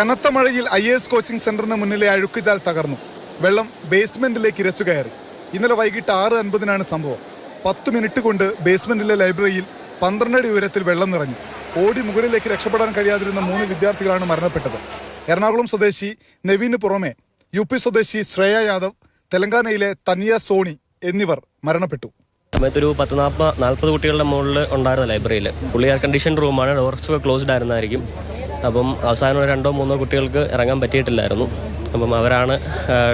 കനത്ത മഴയിൽ I S coaching സെന്ററിന് മുന്നിലെ അഴുക്കുചാൽ തകർന്നു. വെള്ളം ബേസ്മെന്റിലേക്ക് ഇരച്ചു കയറി. ഇന്നലെ വൈകിട്ട് ആറ് അൻപതിനാണ് സംഭവം. പത്ത് മിനിറ്റ് കൊണ്ട് ബേസ്മെന്റിലെ ലൈബ്രറിയിൽ പന്ത്രണ്ടടി ഉയരത്തിൽ വെള്ളം നിറഞ്ഞു. ഓടി മുകളിലേക്ക് രക്ഷപ്പെടാൻ കഴിയാതിരുന്ന മൂന്ന് വിദ്യാർത്ഥികളാണ് മരണപ്പെട്ടത്. എറണാകുളം സ്വദേശി നവീന് പുറമെ യു പി സ്വദേശി ശ്രേയ യാദവ് തെലങ്കാനയിലെ തനിയ സോണി എന്നിവർ മരണപ്പെട്ടു. സമയത്തൊരു പത്ത് നാൽപ്പത് നാൽപ്പത് കുട്ടികളുടെ മുകളിൽ ഉണ്ടായിരുന്ന ലൈബ്രറിയിൽ. ഫുള്ളി എയർ കണ്ടീഷൻ റൂമാണ് ഡോർസ് ക്ലോസ്ഡ് ആയിരുന്നായിരിക്കും. അപ്പം അവസാനം രണ്ടോ മൂന്നോ കുട്ടികൾക്ക് ഇറങ്ങാൻ പറ്റിയിട്ടില്ലായിരുന്നു. അപ്പം അവരാണ്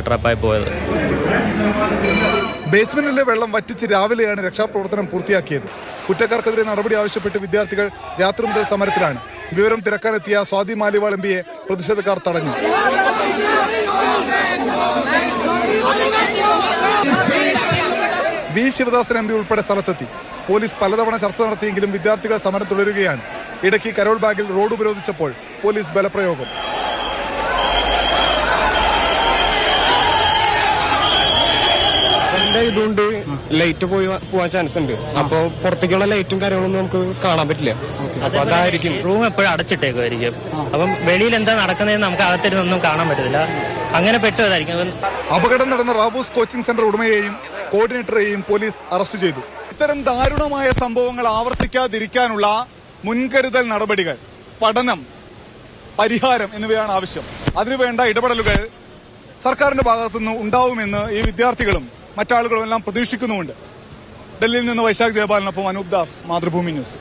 ട്രപ്പായി പോയത്. ബേസ്മെന്റിലെ വെള്ളം വറ്റിച്ച് രാവിലെയാണ് രക്ഷാപ്രവർത്തനം പൂർത്തിയാക്കിയത്. കുറ്റക്കാർക്കെതിരെ നടപടി ആവശ്യപ്പെട്ട് വിദ്യാർത്ഥികൾ രാത്രി മുതൽ സമരത്തിലാണ്. വിവരം തിരക്കാനെത്തിയ സ്വാതി മാലിവാൾ എം പിയെ പ്രതിഷേധക്കാർ തടഞ്ഞു. വി. ശിവദാസൻ എം പി ഉൾപ്പെടെ സ്ഥലത്തെത്തി. പോലീസ് പലതവണ ചർച്ച നടത്തിയെങ്കിലും വിദ്യാർത്ഥികൾ സമരം തുടരുകയാണ്. ഇടയ്ക്ക് കരോൾ ബാഗിൽ റോഡ് ഉപരോധിച്ചപ്പോൾ പോലീസ് ബലപ്രയോഗം. ഇതുകൊണ്ട് ലൈറ്റ് പോയി പോവാൻ ചാൻസ് ഉണ്ട്? അപ്പൊ പുറത്തേക്കുള്ള ലൈറ്റും കാര്യങ്ങളൊന്നും നമുക്ക് കാണാൻ പറ്റില്ല. അപ്പൊ അതായിരിക്കും. റൂം എപ്പോഴും അടച്ചിട്ടേക്കുമായിരിക്കും അപ്പം വെളിയിൽ എന്താ നടക്കുന്നതെന്ന് നമുക്ക് അകത്തിരുന്നൊന്നും കാണാൻ പറ്റത്തില്ല. അങ്ങനെ പെട്ടതായിരിക്കും. അപകടം നടന്ന റാവൂസ് കോച്ചിംഗ് സെന്റർ ഉടമയെയും കോർഡിനേറ്ററെയും പോലീസ് അറസ്റ്റ് ചെയ്തു. ഇത്തരം ദാരുണമായ സംഭവങ്ങൾ ആവർത്തിക്കാതിരിക്കാനുള്ള മുൻകരുതൽ നടപടികൾ പഠനം പരിഹാരം എന്നിവയാണ് ആവശ്യം. അതിനുവേണ്ട ഇടപെടലുകൾ സർക്കാരിന്റെ ഭാഗത്തുനിന്ന് ഉണ്ടാവുമെന്ന് ഈ വിദ്യാർത്ഥികളും മറ്റാളുകളും എല്ലാം പ്രതീക്ഷിക്കുന്നുമുണ്ട്. ഡൽഹിയിൽ നിന്ന് വൈശാഖ് ജയപാലിനൊപ്പം അനൂപ് ദാസ് മാതൃഭൂമി ന്യൂസ്.